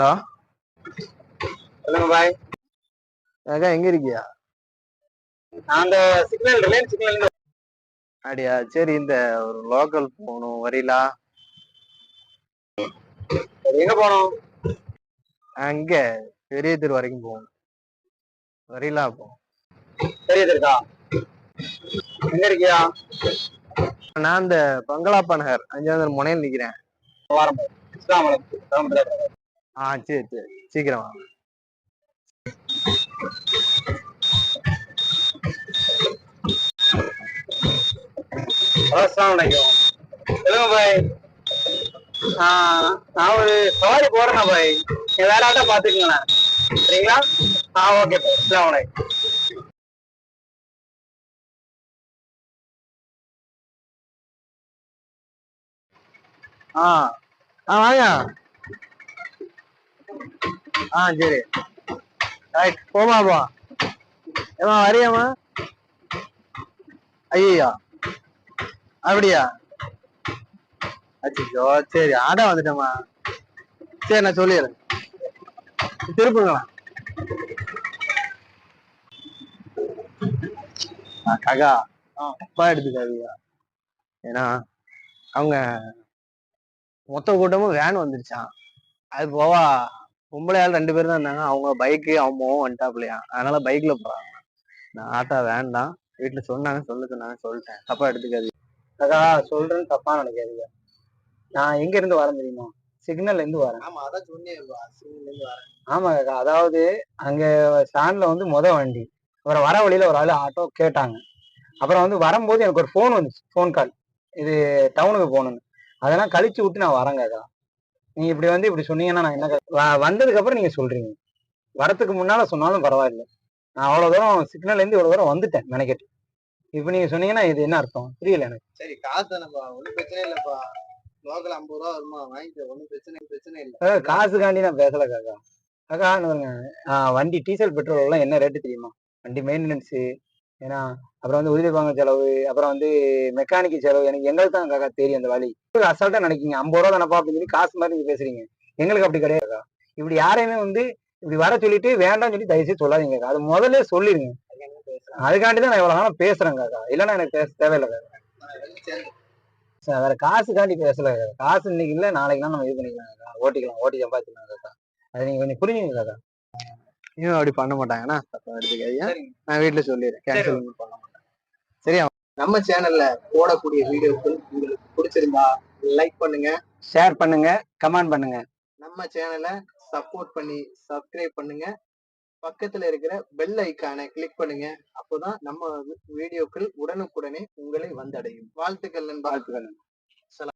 Hello சொல்லுங்க பாய் அக்கா எங்க இருக்கியா? நான் அந்த சிக்னல் ரிலையன்ஸ் சிக்னல் அப்படியா சரி இந்த ஒரு லோக்கல் போகணும் வரீங்களா எங்க போனோம் அங்க பெரிய தெரு வரைக்கும் போகணும். வரீங்களா அப்போ தெரியுது இருக்கா எங்க இருக்கியா? நான் இந்த பங்களாப்பா நகர் அஞ்சாவது முனையில் நிக்கிறேன். வாரம் பாய் இஸ்லாம் வலைக்கும். கிளம்புறேன். ஆ சரி சரி. சீக்கிரம் வாங்க. ஹலோ அஸ்ஸலாமு சொல்லுங்க பாய். ஆஹ் நான் ஒரு சவாரி போறேண்ணா பாய். நீங்க வேற பாத்துக்கங்களேன் சரிங்களா? ஆ ஓகே பாய். அஸ்ஸலாமு அலைக்கும். ஆ ஆ ஆ சரி. ரைட் போமா போ. ஏமா வரியாமா ஐயா அப்படியா? அச்சோ சரி ஆடா வந்துட்டேம்மா. சரி நான் சொல்லிடுறேன். திருப்புங்களா ககா அப்பா எடுத்துக்காதியா ஏன்னா அவங்க மொத்த கூட்டமும் வேன் வந்துருச்சான் அது போவா பொம்பளை ஆள் ரெண்டு பேரும் தான் இருந்தாங்க. அவங்க பைக்கு அவன் மோவும் வந்துட்டாப்லையா அதனால பைக்ல போறாங்க. நான் ஆட்டோ வேண்டாம். வீட்டுல சொன்னாங்க சொல்ல சொன்னாங்க சொல்லிட்டேன். தப்பா எடுத்துக்காது அக்கா சொல்றேன்னு தப்பா நினைக்காதீங்க. நான் எங்க இருந்து வரேன் தெரியுமா? சிக்னல்ல இருந்து வரேன். ஆமா அதான் சொன்னேன். ஆமா காக்கா அதாவது அங்க ஸ்டாண்ட்ல வந்து முத வண்டி. அப்புறம் வர வழியில ஒரு ஆளு ஆட்டோ கேட்டாங்க. அப்புறம் வந்து வரும்போது எனக்கு ஒரு ஃபோன் வந்துச்சு. ஃபோன் கால் இது டவுனுக்கு போகணும்னு. அதெல்லாம் கழிச்சு விட்டு நான் வரேங்க அக்கா. நீங்க இப்படி வந்து இப்படி சொன்னீங்கன்னா நான் என்ன வந்ததுக்கு அப்புறம் நீங்க சொல்றீங்க. வரத்துக்கு முன்னால சொன்னாலும் பரவாயில்ல. நான் அவ்வளவு தூரம் சிக்னல்ல இருந்து இவ்வளவு தூரம் வந்துட்டேன் மெனக்கெட்டு. இப்ப நீங்க சொன்னீங்கன்னா இது என்ன அர்த்தம்? புரியல எனக்கு. சரி காசு தானப்பா ஒன்றும் பிரச்சனை இல்லப்பா லோக்கல் ஐம்பது ரூபா வருமா? வாங்கிக்க ஒன்றும் பிரச்சனை பிரச்சனை இல்லை. காசுக்காண்டி நான் பேசல காக்கா. ஆஹ் வண்டி டீசல் பெட்ரோல் எல்லாம் என்ன ரேட்டு தெரியுமா? வண்டி மெயின்டெனன்ஸு ஏன்னா அப்புறம் வந்து உதிரி பாங்க செலவு அப்புறம் வந்து மெக்கானிக்கு செலவு எனக்கு எங்களுக்கு தான் காக்கா தெரியும் அந்த வழி அசால்ட்டா நினைக்கிங்க. ஐம்பது ரூபா தானப்பா அப்படின்னு சொல்லி காசு மாதிரி நீங்க பேசுறீங்க. எங்களுக்கு அப்படி கிடையாது இப்படி யாரையுமே வந்து இப்படி வர சொல்லிட்டு வேண்டாம்னு சொல்லி தயவுசெய்து சொல்லாதீங்க அது முதல்ல சொல்லிடுங்க. அதுக்காண்டி தான் நான் இவ்வளவு காலம் பேசுறேன் காக்கா இல்லைன்னா எனக்கு பேச தேவையில்லை காக்கா வேற காசுக்காண்டி பேசல காசு இன்னைக்கு இல்லை நாளைக்குலாம் நம்ம இது பண்ணிக்கலாம் ஓட்டிக்கலாம் ஓட்டி சம்பாதிக்கலாம் காக்கா அது நீங்க கொஞ்சம் புரிஞ்சுங்க காக்கா இவன் அப்படி பண்ண மாட்டாங்கன்னா தப்பா எடுத்துக்காதீங்க சரிங்க. நான் வீட்டுல சொல்லிடுறேன். கேன்சல் பண்ண மாட்டேன். சரியா? நம்ம சேனல்ல போடக்கூடிய வீடியோக்கள் உங்களுக்கு பிடிச்சிருந்தா லைக் பண்ணுங்க ஷேர் பண்ணுங்க கமெண்ட் பண்ணுங்க. நம்ம சேனலை சப்போர்ட் பண்ணி சப்ஸ்கிரைப் பண்ணுங்க. பக்கத்துல இருக்கிற பெல் ஐக்கானை கிளிக் பண்ணுங்க. அப்போதான் நம்ம வீடியோக்கள் உடனுக்குடனே உங்களை வந்தடையும். வாழ்த்துக்கள் நண்பா. வாழ்த்துக்கள்